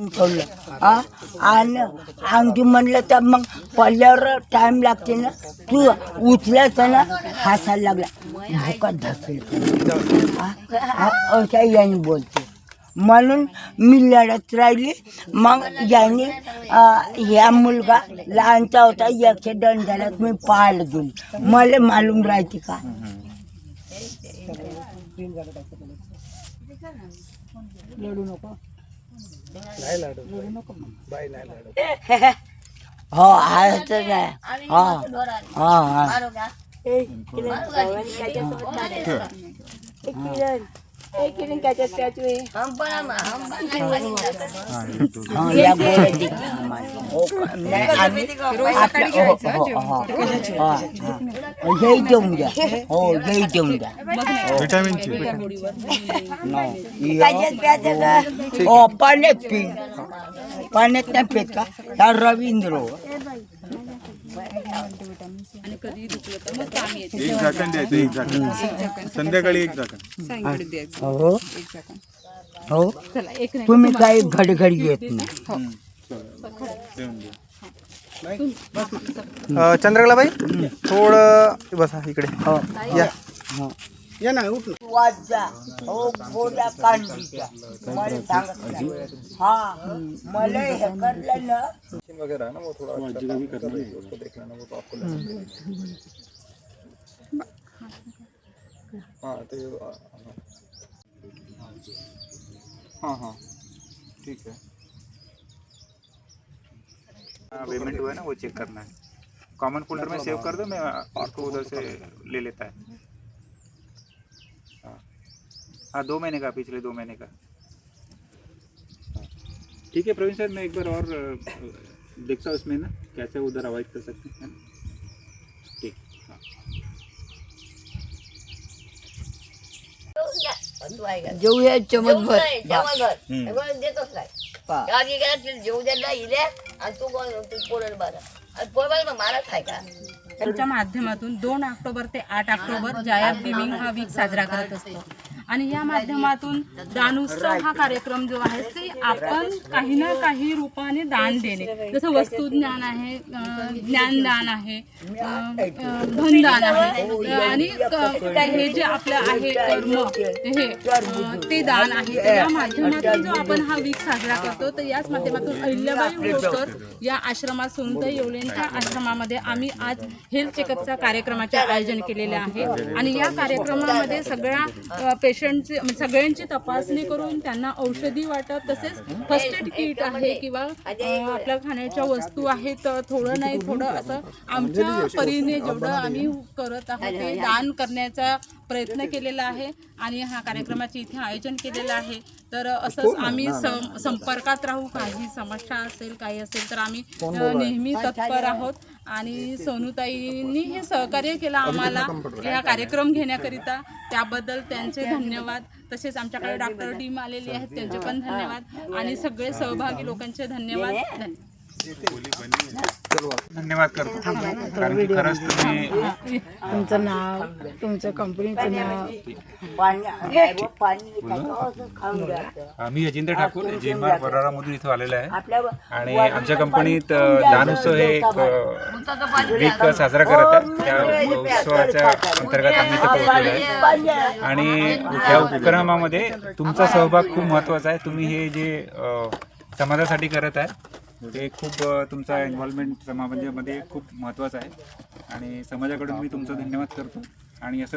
ठेवलं. आणि अंगठी म्हणलं तर मग पडल्यावर टाइम लागते ना तू उचलायचं ना हसायला लागला. भुकात धसले अशा याने बोलते. म्हणून मी लढत राहिली. मग याने ह्या या मुलगा लहानचा होता ॲक्सिडेंट झाला मी पाहायला गेली. मला मालूम राहते का? लढू नको. नाही हा हा हा हा, या बोलायची. हो का? नाही, हो, हो, हो, हो, हा, हा. द्या हो जय द्या हो. पाण्यात पी पाण्यात नाही पेत का हा रवींद्र एक झाकण द्यायचं एक झाकण. संध्याकाळी एक झाकण. हो. हो तुम्ही काही घडघड घेत नाही. देऊन द्या अ, चंद्रकलाबाई थोडं बसा इकडे. हो. या. हो. या ना उठ वाचा हो गोड्या कांडीच्या मला सांगत नाही. हा मला हे करलं ना हाँ तो हाँ हाँ ठीक है हाँ पेमेंट हुआ है ना वो चेक करना है कॉमन फोल्डर में सेव कर दो मैं आपको उधर से ले लेता है हाँ हाँ दो महीने का पिछले दो महीने का। हाँ। ठीक है प्रवीण सर मैं एक बार और देखता हूँ इसमें ना कैसे उधर अवॉइड कर सकते हैं। है। ठीक हाँ जेवूया चमकभर देतोच. गावी गेला तिला जेऊ द्यायला इले आणि तू कोण तू पोरण बारा. आणि पोरण मारत आहे का? त्यांच्या माध्यमातून दोन ऑक्टोबर ते आठ ऑक्टोबर जायाब गेमिंग हा वीक साजरा करत असतो. आणि या माध्यमातून दानोत्सव हा कार्यक्रम जो आहे ते आपण काही ना काही रूपाने दान देणे. जसं वस्तू ज्ञान आहे ज्ञानदान आहे धनदान आहे आणि हे जे आपलं आहे कर्म हे ते दान आहे. तर या माध्यमातून जो आपण हा वीक साजरा करतो तर याच माध्यमातून अहिल्याबाई होळकर या आश्रमात सोनताई येवलेंच्या आश्रमामध्ये आम्ही आज हेल्थ चेकअपचा कार्यक्रमाचे आयोजन केलेले आहे. आणि या कार्यक्रमामध्ये सगळ्या पेशंटची म्हणजे सगळ्यांची तपासणी करून त्यांना औषधी वाटप तसेच फर्स्ट एड किट आहे किंवा आपल्या खाण्याच्या वस्तू आहेत थोडं नाही थोडं असं आमच्या परीने जेवढं आम्ही करत आहोत ते दान करण्याचा प्रयत्न केलेला आहे आणि हा कार्यक्रमाचे इथे आयोजन केलेलं आहे. तर असंच आम्ही संपर्कात राहू. काही समस्या असेल काही असेल तर आम्ही नेहमी तत्पर आहोत. आणि सोनूताईंनी हे सहकार्य केलं आम्हाला हा कार्यक्रम घेण्याकरिता. त्याबद्दल त्यांचे धन्यवाद. तसेच आमच्याकडे डॉक्टर टीम आलेली आहेत त्यांचे पण धन्यवाद. आणि सगळे सहभागी लोकांचे धन्यवाद. धन्यवाद धन्यवाद करतो. कारण की खरंच तुम्ही तुमचं नाव तुमचं कंपनीचं नाव. मी अजिंक्य ठाकूर जे एम आर वरारामधून इथं आलेलं आहे. आणि आमच्या कंपनीत दान उत्सव हे एक वीक साजरा करत आहे त्या उत्सवाच्या अंतर्गत आम्ही इथे पोहोचलेलो आहे. आणि. या उपक्रमामध्ये तुमचा सहभाग खूप महत्त्वाचा आहे. तुम्ही हे जे समाजासाठी करत आहे ते खूप तुमचा इन्व्हॉल्वमेंट समाजामध्ये खूप महत्त्वाचं आहे. आणि समाजाकडून मी तुमचा धन्यवाद करतो. आणि असंच